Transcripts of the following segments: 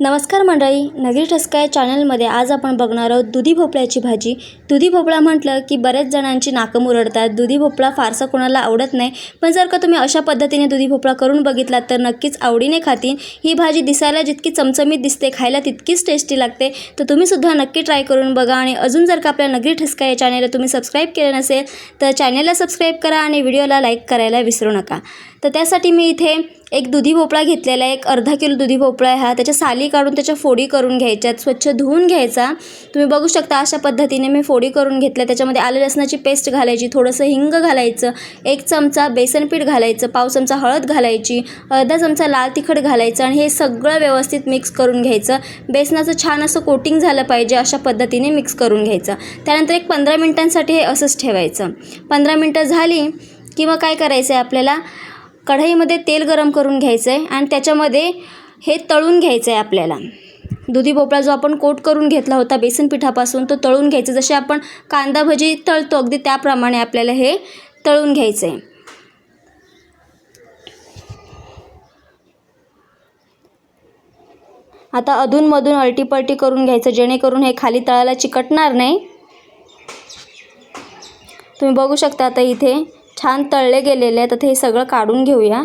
नमस्कार मंडळी नगरी ठसका या चॅनलमध्ये आज आपण बघणार आहोत दुधी भोपळ्याची भाजी. दुधी भोपळा म्हटलं की बऱ्याच जणांची नाकं मुरडतात. दुधी भोपळा फारसा कोणाला आवडत नाही. पण जर का तुम्ही अशा पद्धतीने दुधी भोपळा करून बघितलात तर नक्कीच आवडीने खातील. ही भाजी दिसायला जितकी चमचमीत दिसते खायला तितकीच टेस्टी लागते. तर तुम्हीसुद्धा नक्की ट्राय करून बघा आणि अजून जर का आपल्या नगरी ठसका या चॅनलला तुम्ही सबस्क्राईब केलं नसेल तर चॅनलला सबस्क्राईब करा आणि व्हिडिओला लाईक करायला विसरू नका. तर त्यासाठी मी इथे एक दुधी भोपळा घेतलेला आहे. एक अर्धा किलो दुधी भोपळा आहे हा. त्याच्या साली काढून त्याच्या फोडी करून घ्यायच्यात स्वच्छ धुवून घ्यायचा. तुम्ही बघू शकता अशा पद्धतीने मी फोडी करून घेतल्या. त्याच्यामध्ये आलं लसणाची पेस्ट घालायची थोडंसं हिंग घालायचं एक चमचा बेसनपीठ घालायचं पाव चमचा हळद घालायची अर्धा चमचा लाल तिखट घालायचं आणि हे सगळं व्यवस्थित मिक्स करून घ्यायचं. बेसनाचं छान असं कोटिंग झालं पाहिजे अशा पद्धतीने मिक्स करून घ्यायचं. त्यानंतर एक पंधरा मिनटांसाठी हे असंच ठेवायचं. पंधरा मिनटं झाली की मग काय करायचं आहे आपल्याला? कढईमध्ये तेल गरम करून घ्यायचं आहे आणि त्याच्यामध्ये हे तळून घ्यायचं आहे आपल्याला. दुधी भोपळा जो आपण कोट करून घेतला होता बेसन पिठापासून तो तळून घ्यायचा. जसे आपण कांदा भजी तळतो अगदी त्याप्रमाणे आपल्याला हे तळून घ्यायचं आहे आता अधूनमधून अल्टीपल्टी करून घ्यायचं जेणेकरून हे खाली तळाला चिकटणार नाही. तुम्ही बघू शकता आता इथे छान तळले गेलेले आहेत आता हे सगळं काढून घेऊया.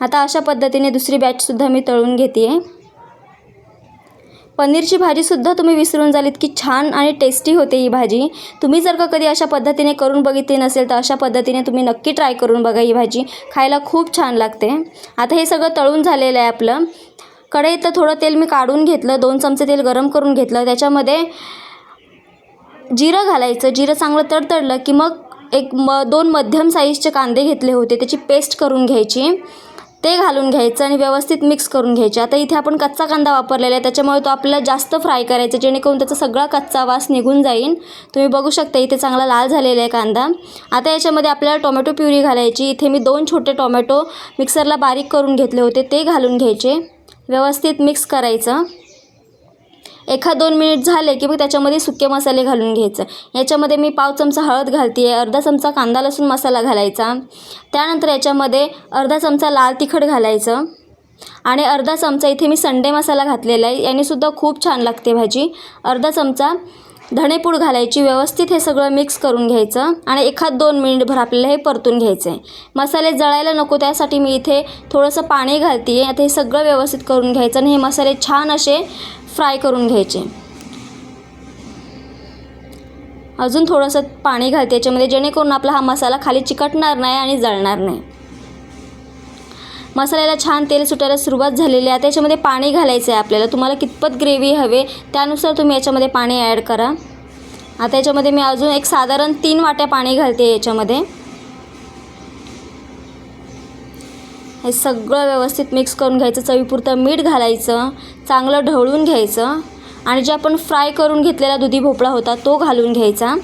आता अशा पद्धतीने दुसरी बॅचसुद्धा मी तळून घेते आहे पनीरची भाजीसुद्धा तुम्ही विसरून जाल इतकी छान आणि टेस्टी होते ही भाजी. तुम्ही जर का कधी अशा पद्धतीने करून बघितली नसेल तर अशा पद्धतीने तुम्ही नक्की ट्राय करून बघा ही भाजी. खायला खूप छान लागते. आता हे सगळं तळून झालेलं आहे आपलं. कढईतलं थोडं तेल मी काढून घेतलं दोन चमचे तेल गरम करून घेतलं. त्याच्यामध्ये जिरं घालायचं जिरं चांगलं तडतडलं की मग एक म दोन मध्यम साईजचे कांदे घेतले होते. त्याची पेस्ट करून घ्यायची. ते घालून घ्यायचं आणि व्यवस्थित मिक्स करून घ्यायचे. आता इथे आपण कच्चा कांदा वापरलेला आहे. त्याच्यामुळे तो आपल्याला जास्त फ्राय करायचा जेणेकरून त्याचा सगळा कच्चा वास निघून जाईल तुम्ही बघू शकता इथे चांगला लाल झालेला आहे कांदा. आता याच्यामध्ये आपल्याला टोमॅटो प्युरी घालायची. इथे मी दोन छोटे टोमॅटो मिक्सरला बारीक करून घेतले होते. ते घालून घ्यायचे. व्यवस्थित मिक्स करायचं. एखाद दोन मिनिट झाले की मग त्याच्यामध्ये सुके मसाले घालून घ्यायचं. याच्यामध्ये मी पाव चमचा हळद घालते आहे अर्धा चमचा कांदा लसूण मसाला घालायचा. त्यानंतर याच्यामध्ये अर्धा चमचा लाल तिखट घालायचं. आणि अर्धा चमचा इथे मी संडे मसाला घातलेला आहे. यानेसुद्धा खूप छान लागते भाजी. अर्धा चमचा धणेपूड घालायची व्यवस्थित हे सगळं मिक्स करून घ्यायचं आणि एखाद दोन मिनिटभर आपल्याला हे परतून घ्यायचं आहे मसाले जळायला नको त्यासाठी मी इथे थोडंसं पाणी घालते आहे आता हे सगळं व्यवस्थित करून घ्यायचं आणि हे मसाले छान असे फ्राय करून घ्यायचे. अजून थोडंसं पाणी घालते याच्यामध्ये जेणेकरून आपला हा मसाला खाली चिकटणार नाही आणि जळणार नाही. मसाल्याला छान तेल सुटायला सुरुवात झालेली आहे. त्याच्यामध्ये पाणी घालायचं आहे आपल्याला. तुम्हाला कितपत ग्रेव्ही हवे त्यानुसार तुम्ही याच्यामध्ये पाणी ॲड करा. आता याच्यामध्ये मी अजून एक साधारण तीन वाट्या पाणी घालते याच्यामध्ये. हे सगळं व्यवस्थित मिक्स करून घ्यायचं. चवीपुरतं मीठ घालायचं. चांगलं ढवळून घ्यायचं. आणि जे आपण फ्राय करून घेतलेला दुधी भोपळा होता तो घालून घ्यायचा.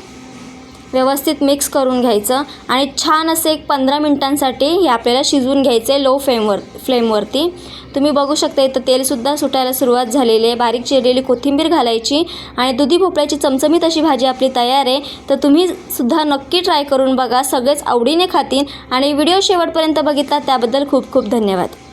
व्यवस्थित मिक्स करून घ्यायचं आणि छान असे एक पंधरा मिनटांसाठी हे आपल्याला शिजवून घ्यायचं आहे लो फ्लेमवर फ्लेमवरती तुम्ही बघू शकता इथं तेलसुद्धा सुटायला सुरुवात झालेली आहे. बारीक चिरलेली कोथिंबीर घालायची आणि दुधी भोपळ्याची चमचमीत अशी भाजी आपली तयार आहे. तर तुम्ही सुद्धा नक्की ट्राय करून बघा. सगळेच आवडीने खातील आणि व्हिडिओ शेवटपर्यंत बघितला त्याबद्दल खूप खूप धन्यवाद.